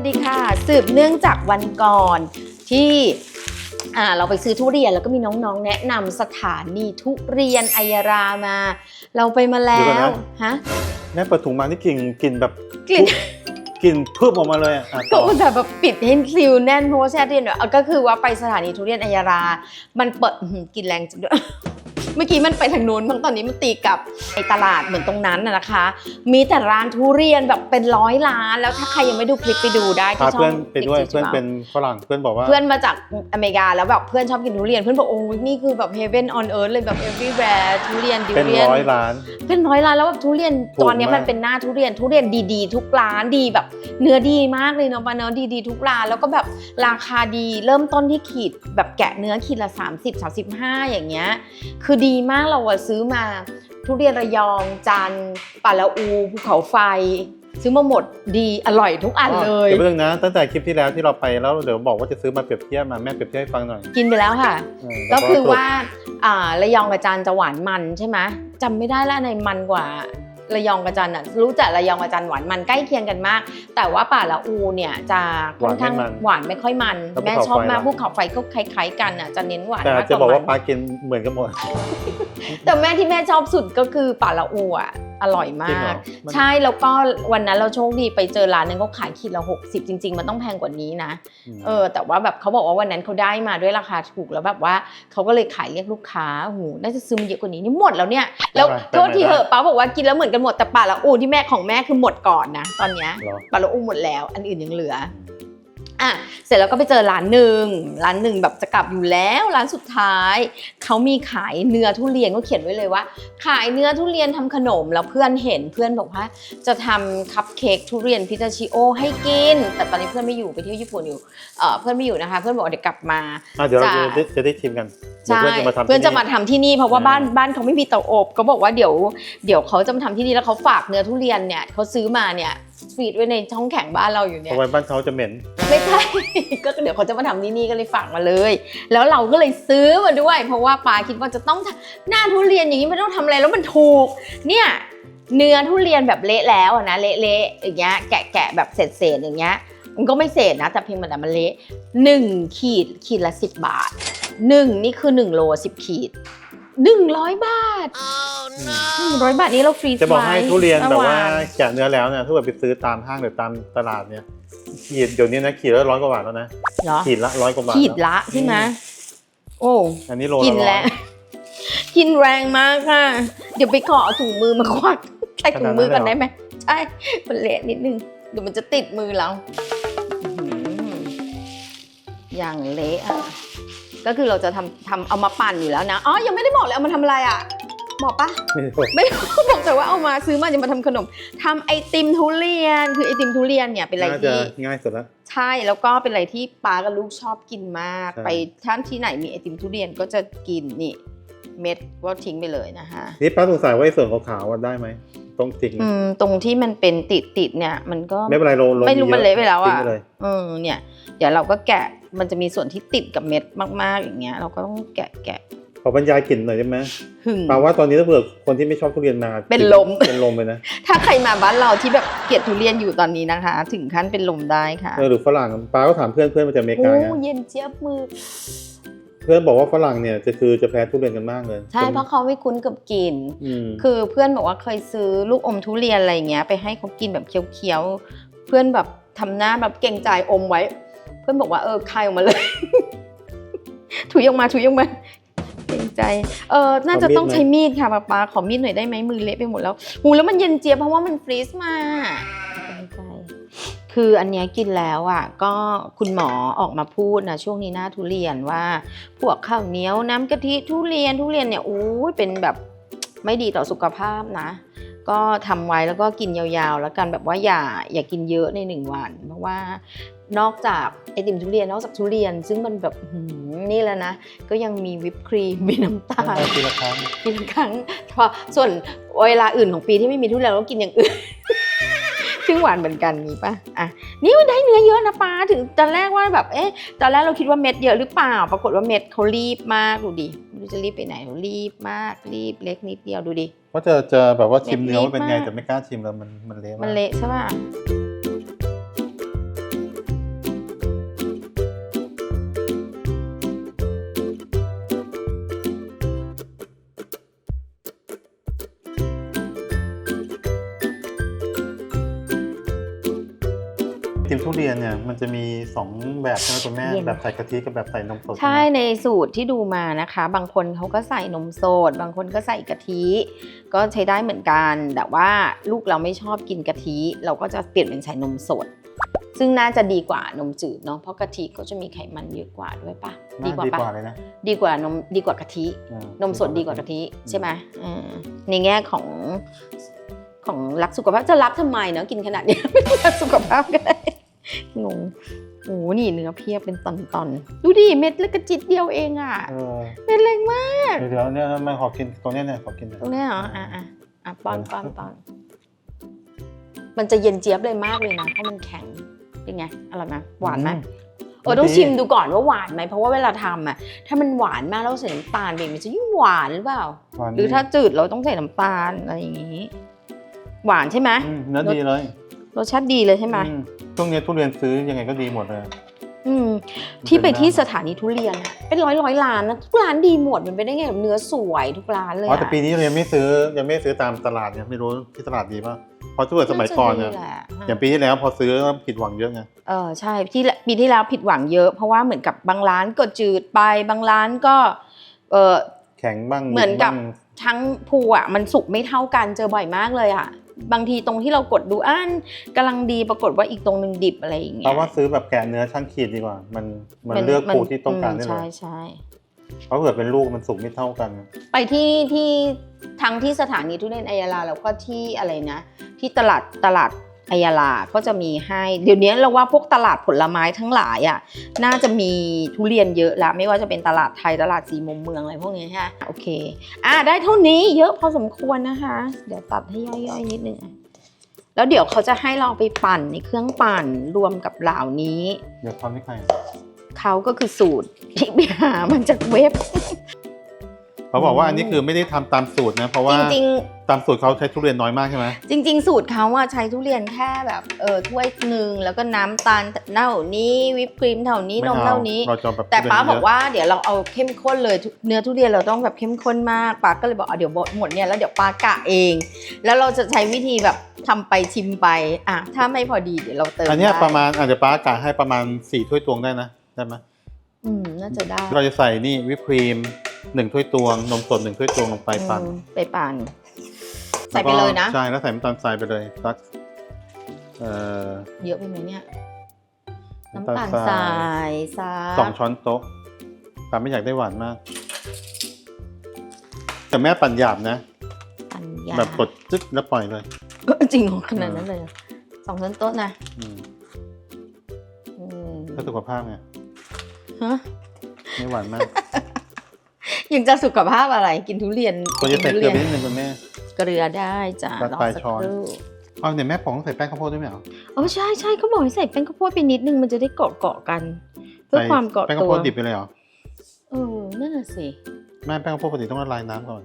วัสดีค่ะ สืบเนื่องจากวันก่อนที่อ่าเราไปซื้อทุเรียนแล้วก็มีน้องๆ แนะนำสถานีทุเรียนอัยรามา เราไปมาแล้เดี๋ยวก่วอนนะฮะแม่เปิดถุงมานี่กลิ่นกลิ่นแบบกลิ่นกลิ่นเพิ่มออกมาเลยอะอะก็ต่ออุตส่าห์แบบปิดให้ซิลแน่นเพราะว่าแช่ทุเรียนด้วยเอาก็คือว่าไปสถานีทุเรียนอัยรา มันเปิดอื้อหือกินแรงจังด้วย เมื่อกี้มันไปทางนู้นบางตอนนี้มันตีกลับในตลาดเหมือนตรงนั้นน่ะนะคะ มีแต่ร้านทุเรียนแบบเป็นร้อยร้าน แล้วถ้าใครยังไม่ดูคลิปไปดูได้ที่พาช่องเพื่อนไปด้วย Pixie เพื่อน Channel เป็นฝรั่งเพื่อนบอกว่า เพื่อนมาจากอเมริกาแล้วแบบเพื่อนชอบกินทุเรียนเพื่อนบอกโอ้ยนี่คือแบบ heaven on earth เลยแบบ everywhere ทุเรียนทุเป็นเรียน ร้อยล้าน เป็นร้อยร้านแล้วแบบทุเรียนถูกตอนเนี้ยมาก มันเป็นหน้าทุเรียนทุเรียนดีๆ ทุกร้านดีแบบ เนื้อดีมากเลยเนาะปาเนื้อดีๆทุกร้านแล้วก็แบบราคาดีเริ่มต้นที่ขีดแบบแกะเนื้อขีดละ 30 35 อย่างเงี้ยคือดีมากเราอะซื้อมา ทุเรียนระยองจันทร์ป่าละอูภูเขาไฟ ซื้อมาหมดดีอร่อยทุกอันเลยเดี๋ยวเรื่องนะ ตั้งแต่คลิปที่แล้วที่เราไปแล้วเดี๋ยวบอกว่าจะซื้อมาเปรียบเทียบมาแม่เปรียบเทียบให้ฟังหน่อย กินไปแล้วค่ะเออก็แล้วคือว่าอ่าระยองกับจันทร์จะหวานมันใช่ไหมจำไม่ได้ละในมันกว่า ระยองกับจันทร์อะรู้จักระยองกับจันทร์หวานมันใกล้เคียงกันมาก แต่ว่าป่าละอูเนี่ยจะค่อนข้างหวานไม่ค่อยมันแม่ชอบมากภูเขาไฟก็คล้ายๆกันอะจะเน้นหวานแต่มากกจะบอกว่าว่าปมัลานกินเหมือนกันหมด แต่แม่ที่แม่ชอบสุดก็คือป่าละอูอะ อร่อยจริงมาเหรก อมัน ใช่แล้วก็วันนั้นเราโชคดีไปเจอร้านหนึงเขาขายขีดละ60 จริง ๆ มันต้องแพงกว่านี้นะ ม เออแต่ว่าแบบเขาบอกว่าวันนั้นเขาได้มาด้วยราคาถูกแล้วแบบว่าเขาก็เลยขายเรียกลูกค้าโอ้โหน่าจะซื้อมาเยอะกว่านี้นี่หมดแล้วเนี่ยแล้วได้ไหมโทษทีเหอะป้าบอกว่ากินแล้วเหมือนกันหมดแต่ปลาละอูที่แม่ของแม่คือหมดก่อนนะ ตอนเนี้ยเหรอปลาละอูหมดแล้ว อันอื่นยังเหลือ อะเสร็จแล้วก็ไปเจอร้านหนึ่งร้านหนึ่งแบบจะกลับอยู่แล้วร้านสุดท้าย เขามีขายเนื้อทุเรียนก็เขียนไว้เลยว่า ขายเนื้อทุเรียนทำขนมแล้วเพื่อนเห็นเพื่อนบอกว่า จะทำคัพเค้กทุเรียนพิตาชิโอให้กิน แต่ตอนนี้เพื่อนไม่อยู่ไปเที่ยวญี่ปุ่นอยู่เอ่อเพื่อนไม่อยู่นะคะ เพื่อนบอกว่าเดี๋ยวกลับมาอะเดี๋ยวเราจะจะได้จะได้ชิมกันเดี๋ยวใช่เพื่อนจะมาทำเพื่อนจะมาที่ทำที่นี่เพราะว่าอ่าบ้านบ้านเขาไม่มีเตาอบ ก็บอกว่าเดี๋ยว เดี๋ยวเขาจะมาทำที่นี่แล้วเขาฝากเนื้อทุเรียนเนี่ยเขาซื้อมาเนี่ย ฟีดไว้ในช่องแข็งบ้านเราอยู่เพเนี่ยราะไว้บ้านเขาจะเหม็น ไม่ใช่ ก็เดี๋ยวเขาจะมาทำที่นี่ก็เลยฝากมาเลย แล้วเราก็เลยซื้อมาด้วย เพราะว่าปาคิดว่าจะต้องทำหน้าทุเรียนอย่างนี้ไม่ต้องทำอะไรแล้วมันถูก เนี่ยเนื้อทุเรียนแบบเละแล้วอะนะเละๆอย่างเงี้ยแกะแกะแบบเศษๆอย่างเงี้ยมันก็ไม่เศษนะแต่เพียงแต่มันเละหนึ่งขีดขีดละสิบบาทหนึ่งนี่คือหนึ่งโลสิบขีด หนึ่งร้อยบาทหนึ่งร้อยบาทนี้เราฟรีซจะบอกให้ไว้ทุเรียนแบบว่าเมื่อวแกะเนื้อแล้วเนี่ยถ้าเกิดไปซื้อตามห้างหรือตามตลาดเนี่ยขีดเดี๋ยวนี้นะขีดละร้อยกว่าบาทแล้วนะเหรอขีดละร้อยกว่าบาทขีดแล้วละใช่ไหมโอ้อันนี้โลกิละนร้อแล้ยวกินแรงมากค่ะ เดี๋ยวไปขอเอาถุงมือมาควักใส่ถุงมือก่อนได้ไหมใช่มันเละนิดนึงเดี๋ยวมันจะติดมือเราอื้อหืออย่างเละอะ ก็คือเราจะทำทำเอามาปั่นอยู่แล้วนะอ๋อยังไม่ได้บอกเลยเอามาทำอะไรอะบอกปะไม่ได้บอกแต่ว่าเอามาซื้อมาจะมาทำขนมทำไอติมทุเรียน คือไอติมทุเรียนเนี่ยเป็นอะไรน่าจะที่ง่ายสุดแล้วใช่แล้วก็เป็นอะไรที่ป้ากับลูกชอบกินมากใช่ไปท่านที่ไหนมีไอติมทุเรียนก็จะกินนี่เม็ดก็ทิ้งไปเลยนะคะนี่ป้าสงสัยว่าไอ้ส่วนขาวๆว่าได้ไหมต้องทิ้งไหมอืมตรงที่มันเป็นติดติดๆเนี่ย มันก็ไม่เป็นไรโลโลไม่รู้ยอมันเละไปแล้วทิ้อะงเลยเออเนี่ย เดี๋ยวเราก็แกะ มันจะมีส่วนที่ติดกับเม็ดมาก ๆ อย่างเงี้ย เราก็ต้องแกะแกะขอบรรยายกลิ่นหน่อยได้ไหมหึ่งแปลว่าตอนนี้ถ้าเผื่อคนที่ไม่ชอบทุเรียนมาเป็นลม เป็นลมเลยนะถ้าใครมาบ้านเราที่แบบเกลียดทุเรียนอยู่ตอนนี้นะคะ ถึงขั้นเป็นลมได้ค่ะเออหรือฝรั่งป้าก็ถามเพื่อนเพื่อนมาจากอเมริโอ้กาไงเย็นเจี๊ยบมือ เพื่อนบอกว่าฝรั่งเนี่ยจะคือจะแพ้ทุเรียนกันมากเลยใช่เพราะเขาไม่คุ้นกับกลิ่น อืม คือเพื่อนบอกว่าเคยซื้อลูกอมทุเรียนอะไรเงี้ยไปให้เขากินแบบเคี้ยวๆ เพื่อนแบบทำหน้าแบบเก่งใจอมไว้เพื่อนบอกว่าเออคายออกมาเลย ถุยออกมาถุยออกมาเก่งใจ เออน่าจะต้องใช้มีดค่ะป๊าป๊าขอมีดหน่อยได้ไหมมือเละไปหมดแล้วหูแล้วมันเย็นเจี๊ยบเพราะว่ามันฟรีซมาเกรงใจคืออันเนี้ยกินแล้วอะก็คุณหมอออกมาพูดนะช่วงนี้หน้าทุเรียนว่า พวกข้าวเหนียวน้ำกะทิทุเรียนทุเรียนเนี่ยโอ้ยเป็นแบบไม่ดีต่อสุขภาพนะ ก็ทำไว้แล้วก็กินยาวๆ แล้วกันแบบว่าอย่าอย่ากินเยอะในหนึ่งวัน เพราะว่า นอกจากไอติมทุเรียนนอกจากทุเรียน ซึ่งมันแบบหืมนี่แหล้วนะ ก็ยังมีวิปครีมมีน้ำตาลได้ทีละครั้งกินครั้งพอส่วนเวลาอื่นของปีที่ไม่มีทุเรียนเราก็กินอย่างอื่นซึ่งหวานเหมือนกันมีปะอะนี่มันได้เนื้อเยอะนะป้าถึงตอนแรกว่าแบบเอ๊ะตอนแรกเราคิดว่าเม็ดเยอะหรือเปล่า ปรากฏว่าเม็ดเขารีบมากดูดิไม่รู้จะรีบไปไหนรีบมากรีบเล็กนิดเดียวดูดิเพราะจะจะแบบว่าชิมเนื้อเม็ดว่าเป็นไงมากแต่ไม่กล้าชิมแล้วมันมันเละมันมากเละใช่ป่ะ ติมทุเรียนเนี่ยมันจะมีสองแบบใช่ไหมคุณแม่เย็นแบบใส่กะทิกับแบบใส่นมสดใช่ไหมในสูตรที่ดูมานะคะ บางคนเขาก็ใส่นมสด บางคนก็ใส่กะทิ ก็ใช้ได้เหมือนกัน แต่ว่าลูกเราไม่ชอบกินกะทิ เราก็จะเปลี่ยนเป็นใส่นมสด ซึ่งน่าจะดีกว่านมจืดเนาะเพราะกะทิก็จะมีไขมันเยอะกว่าด้วยปะดีกว่าดีปะกว่าเลยนะดีกว่านมดีกว่ากะทิเออนมสดดีกว่ากะทิใช่ไหมเออในแง่ของของรักสุขภาพจะรักทำไมเนาะกินขนาดเนี้ยไม่ต้องรักสุขภาพก็ได้ งงโอ้โหนี่เนื้อเพียบเป็นตอนๆ ดูดิเม็ดเล็กกระจิตเดียวเองอะ เออเม็ดเล็กมาก เดี๋ยวเดี๋ยวเนี่ยมันขอกินตรงเนี้ยเนี่ยขอกินหน่อยตรงเนี้ยเหรอ อะอะอะป้อนป้อนป้อนมันจะเย็นเจี๊ยบเลยมากเลยนะ เพราะมันแข็ง เป็นไง อร่อยไหมหวานไหมเออต้องชิมดูก่อนว่าหวานไหม เพราะว่าเวลาทำอะ ถ้ามันหวานมากแล้วใส่น้ำตาลไปมันจะยิ่งหวานหรือเปล่า หวานหรือถ้าจืดเราต้องใส่น้ำตาลอะไรอย่างนี้ หวานใช่ไหมอืมเนื้อดีเลย รสชาติดีเลยใช่ไหมอืมช่วงเนี้ยทุเรียนซื้อยังไงก็ดีหมดเลย อืม ที่ไปที่สถานีทุเรียนอะเป็นร้อยร้อยร้านนะทุกร้านดีหมดมันเป็นได้ไงแบบเนื้อสวยทุกร้านเลยอ๋ออะแต่ปีนี้เรายังไม่ซื้อยังไม่ซื้อตามตลาดเนี่ยไม่รู้ที่ตลาดดีป่ะเพราะทุเรียนสมัยก่อนเนี่ยาจะดีแหละ อย่างปีที่แล้วพอซื้อก็ผิดหวังเยอะไง เออใช่ที่ละปีที่แล้วผิดหวังเยอะ เพราะว่าเหมือนกับบางร้านก็จืดไปบางร้านก็เออ แข็งบ้างเหมือนกับบ้างทั้งภูอะมันสุกไม่เท่ากันเจอบ่อยมากเลยอะ บางทีตรงที่เรากดดูอ่านกำลังดีปรากฏว่าอีกตรงหนึ่งดิบอะไรอย่างเงี้เพยราะว่าซื้อแบบแกะเนื้อช่างขีดดีกว่า มันมันเลือกปูที่ต้องการได้เลใช่ยใช่เพราะเกิดเป็นลูกมันสุกไม่เท่ากัน ไปที่ที่ทั้งที่สถานีทุเรียนอัยยาลาแล้วก็ที่อะไรนะ ที่ตลาดตลาด อัยยาลาก็จะมีให้ เดี๋ยวนี้เราว่าพวกตลาดผลไม้ทั้งหลายอะน่าจะมีทุเรียนเยอะละไม่ว่าจะเป็นตลาดไทยตลาดสีมุมเมืองอะไรพวกนี้ใช่ไหมโอเค อะได้เท่านี้เยอะพอสมควรนะคะ เดี๋ยวตัดให้ย่อยๆนิดนึงอะแล้วเดี๋ยวเขาจะให้เราไปปั่นในเครื่องปั่นรวมกับเหล่านี้ เดี๋ยวทำให้ใครเขาก็คือสูตรที่ไปหามันจากเว็บ เขาบอกว่าอันนี้คือไม่ได้ทำตามสูตรนะ เพราะว่าจริงตามสูตรเขาใช้ทุเรียนน้อยมากใช่ไหมๆจริง ๆ สูตรเขาอะใช้ทุเรียนแค่แบบเออถ้วยหนึ่งแล้วก็น้ำตาลเท่านี้วิปครีมเท่านี้นมไอเท่านี้เราจะแบบแต่ป้าทุเรียนบอกว่าเดี๋ยวเราเอาเข้มข้นเลยทุเนื้อทุเรียนเราต้องแบบเข้มข้นมากป้าก็เลยบอกเอาเดี๋ยวหมดเนี่ยแล้วเดี๋ยวป้ากะเอง แล้วเราจะใช้วิธีแบบทำไปชิมไปอะถ้าไม่พอดีเดี๋ยวเราเติมอันเนี้ยได้ประมาณอาจจะป้ากะให้ประมาณสี่ถ้วยตวงได้นะได้ไหมอืมน่าจะได้ เราจะใส่นี่วิปครีม หนึ่งถ้วยตวงนมสดหนึ่งถ้วยตวงลงไปปั่นอืมไปปั่นใส่ไปเลยนะใช่แล้วใส่น้ำตาลทรายไปเลยสักเอ่อเยอะไปไหมเนี่ย น้ำน้ำตาตาลลททรารายยซาสองช้อนโต๊ะป้าไม่อยากได้หวานมาก แต่แม่ปั่นหยาบนะปัญญาแบบกดจึ๊กแล้วปล่อยเลย เออจริงเหรอขนาดนั้นเลยเหรอสองช้อนโต๊ะนะอืมอืมเพื่อสุขภาพไงฮะไม่หวานมาก ยังจะสุขภาพอะไรกินทุเรียนควรจะใส่กินเกทุลือไปนิดนึงคุณแม่ เกลือได้จ้ะสักรอปลายสักช้อนครู่เอาเนี่ยแม่ปองต้องใส่แป้งข้าวโพดด้วยไหมเหรอเออใช่ใช่เขาบอกให้ใส่แป้งข้าวโพดไปนิดนึงมันจะได้เกาะเกาะๆกัน เพื่อใส่ความเกาะแป้งตัข้าววโพดดิบไปเลยเหรอเออนั่นน่ะสิแม่แป้งข้าวโพดปกติต้องละลายน้ำก่อน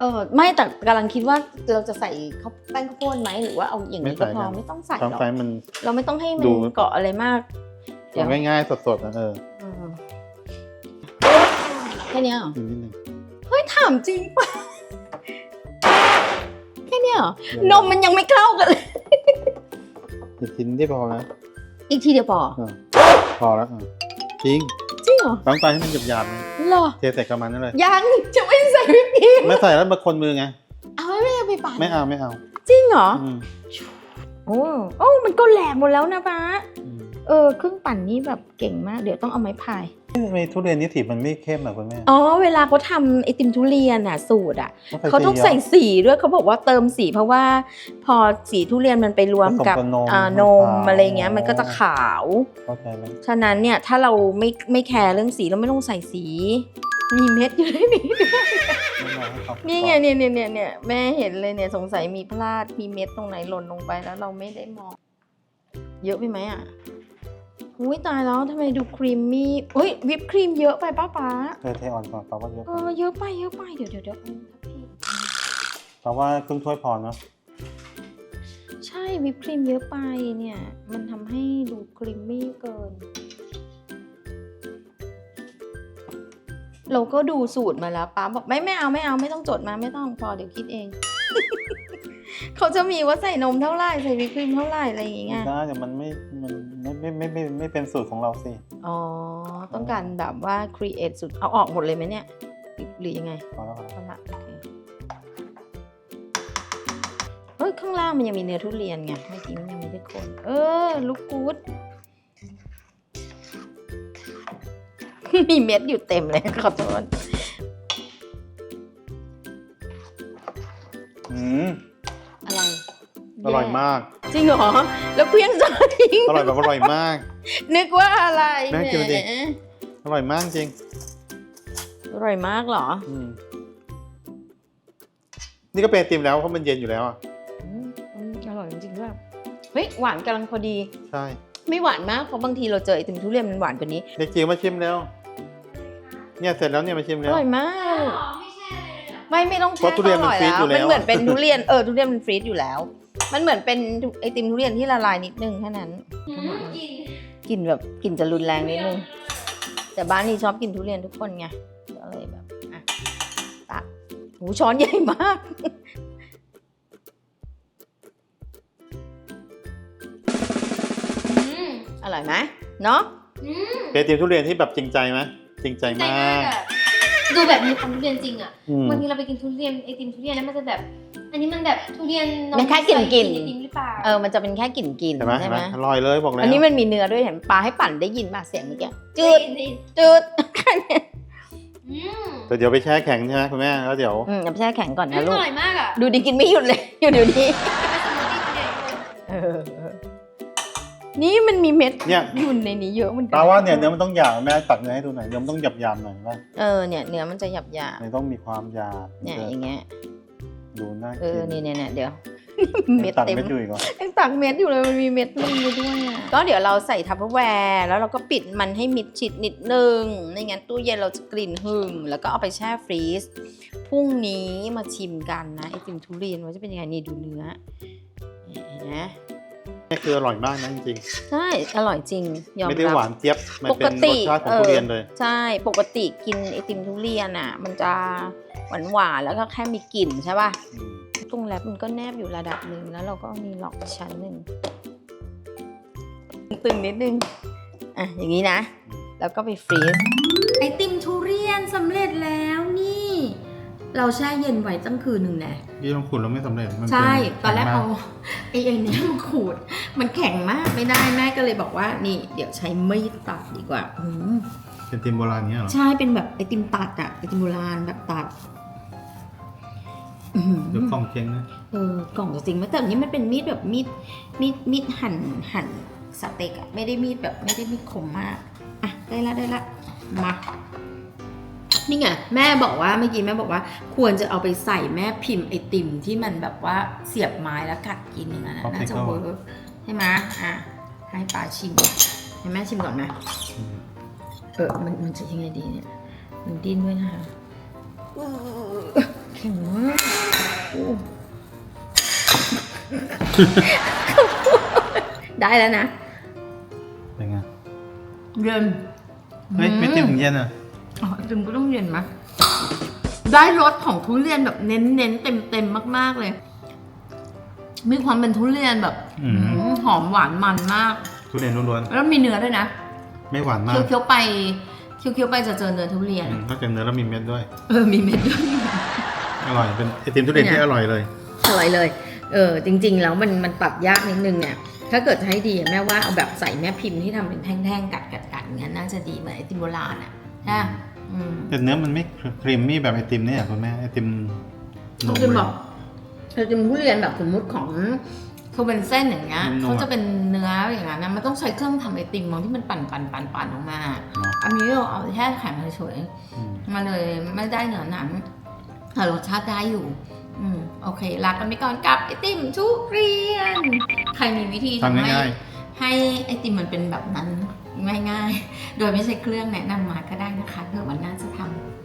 เออไม่แต่กำลังคิดว่าเราจะใส่ข้าวแป้งข้าวโพดไหมหรือว่าเอาอย่างนี้ก็พอไม่ต้องใส่ทำหรอกไฟมันเราไม่ต้องให้มัดูนเกาะอะไรมากเดี๋ยวง่ายๆสดๆนะเอออืมแค่เนี้ยเหรออีกนิดนึงเฮ้ยถามจริงป่ะแค่เนี้ยเหรอนมมันยังไม่เข้ากันเลย อีกชิ้นที่พอแล้วอีกทีเดียวพอเออพอแล้วเออจริงจริงเหรอต้องไฟให้มันหยาบๆนะเหรอเทใส่กระมันนั่นเลย ยังจะไม่ใส่วิปครีมไม่ใส่แล้วมาคนมือไง เอาไว้ไม่เอาไปปั่นไม่เอาไม่เอาจริงเหรออืมโอ้โอ้มันก็แหลกหมดแล้วนะป้าอืมเออเครื่องปั่นนี่แบบเก่งมาก เดี๋ยวต้องเอาไม้พาย ทำไมทุเรียนนี่สีมันไม่เข้มอะคุณแม่ อ๋อ เวลาเขาทำไอติมทุเรียนอะสูตรอะต้องเขาต้องสีใส่หรสีด้วยเขาบอกว่าเติมสีเพราะว่า พอสีทุเรียนมันไปรวมกับผสมกับนมอ่านมขาวอะไรเงี้ยมันก็จะขาวเข้าใจไหมฉะนั้นเนี่ยถ้าเราไม่ไม่แคร์เรื่องสีเราไม่ต้องใส่สี มีเม็ดอยู่ในนี้ด้วยไม่เอาให้เขานี่ไงเนี่ยเนี่ยเนี่ยเนี่ยแม่เห็นเลยเนี่ยสงสัยมีพลาดมีเม็ดตรงไหนหล่นลงไปแล้วเราไม่ได้มอง เยอะไปไหมอะ อุ้ยตายแล้วทำไมดูครีมมี่อุ้ยวิปครีมเยอะไปป้าป๊าเธอเทอ่อนก่อนแปลว่าเยอะเออเยอะไปเยอะไปเดี๋ยวเดี๋ยวเดี๋ยวเอาครับพี่แปลว่าครึ่งถ้วยพอเนาะใช่วิปครีมเยอะไปเนี่ย มันทำให้ดูครีมมี่เกิน เราก็ดูสูตรมาแล้วป้าบอกไม่ไม่เอาไม่เอาไม่ต้องจดมาไม่ต้องพอเดี๋ยวคิดเอง เขาจะมีว่าใส่นมเท่าไหร่ใส่วิปครีมเท่าไหร่อะไรอย่างเงี้ยได้แต่มันไม่มันไม่ไม่ไม่ไม่ไม่เป็นสูตรของเราสิอ๋อต้องการแบบว่า create สุดเอาออกหมดเลยไหมเนี่ยหรือหรือยังไงพอแล้วครับเอาละโอเคเฮ้ยข้างล่างมันยังมีเนื้อทุเรียนไงเมื่อกี้มันยังไม่ได้คน เออลูกกูดมีเม็ดอยู่เต็มเลยขอโทษอืมอะไรอ ร่อยมาก จริงเหรอ แล้วเพี้ยงจอทิ้ง อร่อยแบบอร่อยมาก นึกว่าอะไรแม่กินมาดิแหมอร่อยมากจริงอร่อยมากเหรออืมนี่ก็เป็นไอติมแล้วเพราะมันเย็นอยู่แล้วอะอืมอืมอร่อยจริงๆด้วยเฮ้ยหวานกำลังพอดี ใช่ไม่หวานมากเพราะบางทีเราเจอไอติมทุเรียนมันหวานกว่านี้ เด็กจิ๋วมาชิมแล้ว เนี่ยเสร็จแล้วเนี่ยมาชิมอแล้ว ร่อยมาก ไม่ไม่ต้องเพแช่ราะทุเรียนก็อร่อยมันฟรีซอยู่แล้วแล้ว มันเหมือนเป็นทุเรียนเออทุเรียนมันฟรีซอยู่แล้ว มันเหมือนเป็นไอติมทุเรียนที่ละลายนิดนึงแค่นั้นอืมกินกลิ่นแบบกลิ่นจะรุนแรงนิดนึง แต่บ้านนี้ชอบกินทุเรียนทุกคนไงก็เลยแบบอะตักหูช้อนใหญ่มากอืมอร่อยไหมเนาะอืมเป็นไอติมทุเรียนที่แบบจริงใจไหมจริงใจใจมามากกอะดูแบบมีความทุเรียนจริงอะอืมบางทีเราไปกินทุเรียนไอติมทุเรียนแล้วมันจะแบบ อันนี้มันแบบทุเรียนนมันแค่กลิ่นใส่กลิ่นไอติมหรือเปล่าเออ มันจะเป็นแค่กลิ่นกลิ่นเห็นไหมใช่เห็นไหไหมมอร่อยเลยบอกแล้วอันนี้มันมีเนื้อด้วยเห็นปลาให้ปั่นได้ยินป่ะเสียงเมื่อกี้จืดจริงจืดแค่นี้ๆอืมแต่เดี๋ยวไปแช่แข็งใช่ไหมคุณแม่แล้วเดี๋ยวอืมเอาไปแช่แข็งก่อนอืนะมลูอกร่อยมากอะดูดีกินไม่หยุดเลย อยู่เดี๋ยวนี้เป็นสมูทตี้ทุเรียนเออนี่มันมีเม็ดเนี่ยอยู่ในนี้เยอะเหมือนกัตาว่าเนี่ยเนื้อมันต้องหยาบแม่ตักเนื้อให้ดูหน่อยเนื้อมันต้องหยาบหยาบๆหน่อยว่าเออเนี่ยเนื้อมันจะหยาบหยาบเนื้อต้องมีความหยาบๆเนี่ยจะอย่างเงี้ย ดูน่าเอกิอนเนี่ยเนี่ยเนี่ยเดี๋ยว เม็ดตักเต็ม ไม่อยู่อีกเหรอยังตักเม็ดอยู่เลยมันมีเม็ดมันอยู่ด้วยอะก็เดี๋ยวเราใส่ทัพเปอร์แวร์แล้วเราก็ปิดมันให้มิดชิดนิดนึงไม่งั้นตู้เย็นเราจะกลิ่นหึงแล้วก็เอาไปแช่ฟรีซพรุ่งนี้มาชิมกันนะไอติมทุเรียนว่าจะเป็นยังไงนี่ดูเนื้อเห็นไหมนี่คืออร่อยมากนะจริงใช่อร่อยจริงยอๆมไม่ได้รับหวานเจี๊ยบมันปเป็กนรติสชาติของทุเรียนเลย ใช่ปกติกินไอติมทุเรียนอะ มันจะ หวานหวานๆแล้วก็แค่มีกลิ่นใช่ป่ะอืมตรงแรปมันก็แนบอยู่ระดับหนึ่งแล้วเราก็มีหลอกอีกชั้นหนึ่งตึงนิดนึงอะอย่างนี้นะ แล้วก็ไปฟรีซไอติมทุเรียนสำเร็จแล้วนี่ เราแช่เย็นไว้ตั้งคืนหนึ่งแน่พี่ลองขุดแล้วไม่สำเร็จมันใช่เป็ตอนแรกข็งเอามไอ้ไอ้เนี้ยมาขูด มันแข็งมากไม่ได้แม่ก็เลยบอกว่านี่ เดี๋ยวใช้มีดตัดดีกว่าอืมเป็นติมโบราณเนี้ยเหรอใช่เป็นแบบไอติมตัดอะไอติมโบราณแบบตัดอื้อหือเดี๋ยวกล่องเจ๊งนะเออกล่องจริงๆไหมแต่อันนี้มันเป็นมีดแบบมีดมีดมีดหั่นหั่นสเต็กอะไม่ได้มีดแบบไม่ได้มีดคมมากอะได้ละได้ละมานี่ไงแม่บอกว่าเมื่อกี้แม่บอกว่า ควรจะเอาไปใส่แม่พิมพ์ไอติมที่มันแบบว่าเสียบไม้แล้วกัดกินอย่างนั้นอะน่าจะเวิร์กใช่ไหมอะให้ปลาชิมให้แม่ชิมก่อนไหมอืมเออมันมันจะยังไงดีเนี่ยมันดิ้นด้วยนะคะอื้อแข็งมากโอ้ ได้แล้วนะ เป็นไง เย็นเฮ้ย ไม่ติมถึงเย็นอะอ๋อจึงก็ต้องเย็นไหมได้รสของทุเรียนแบบเน้นเน้นเต็มเต็มๆมาก ๆ เลย มีความเป็นทุเรียนแบบอืมหืมหอมหวานมันมาก ทุเรียนล้วนแล้วมีเนื้อด้วยนะๆไม่หวานมาก เคี้ยวๆไป เคี้ยวๆไปจะเจอเนื้อทุเรียนอืมนอกจากเนื้อแล้วมีเม็ดด้วย เออ มีเม็ดด้วย อร่อยเป็นไอติมทุเรียนที่อร่อยเลย อร่อยเลย เออจริง ๆ แล้วมันมันตัดยากนิดนึงเนี่ย ถ้าเกิดจะให้ดีอะแม่ว่าเอาแบบใส่แม่พิมพ์ที่ทำเป็นแท่งๆกัดกัดกัดอย่างนั้นน่าจะดีเหมือนไอติมโบราณอะใช่ปะอืมแต่เนื้อมันไม่ครีมมี่แบบไอติมเนี่ยคุณแม่ไอติมนเขามจะบอกไอติมทุเรียนแบบสมมุติของเขาเป็นเส้นอย่างเงี้ยนมๆเขาจะเป็นเนื้ออย่างนั้นนะมันต้องใช้เครื่องทำไอติมมองที่มันปั่นปั่นปั่นปั่นออกมาเนาะอันนี้เราเอาแค่แข็งเฉยอืม ๆมาเลยไม่ได้เนื้อหนัง แต่รสชาติได้อยู่ อืมโอเคลากันไปก่อนกับไอติมทุเรียน ใครมีวิธีทำทำให้ง่ายให้ไอติมมันเป็นแบบนั้นง่ายๆ โดยไม่ใช้เครื่องแนะนำมาก็ได้นะคะเผื่อวันหน้าจะทำ